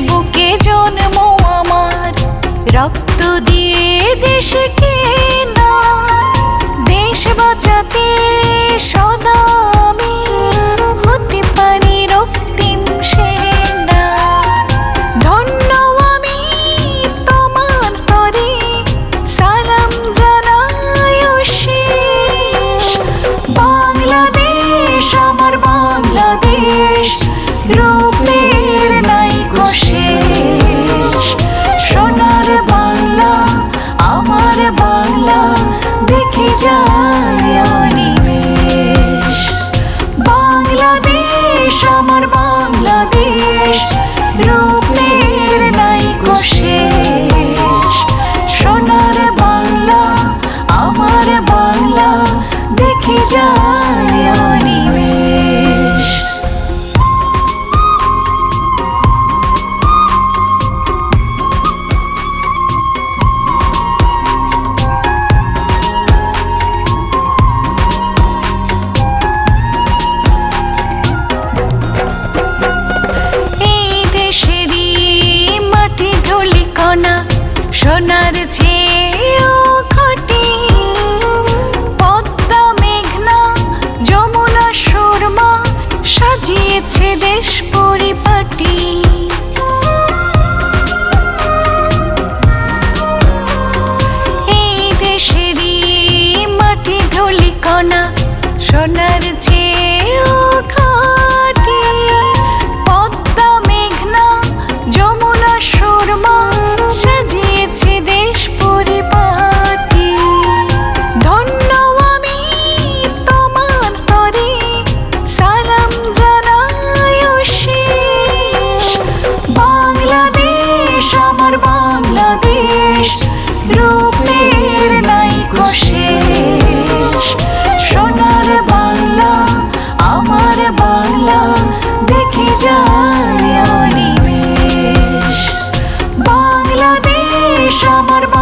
বুকে জন্ম আমার। রক্ত দিয়ে দেশকে Yeah. সোনার চেয়েও খাটি পদ্মা মেঘনা যমুনা সুরমা সাজিয়েছে দেশ amor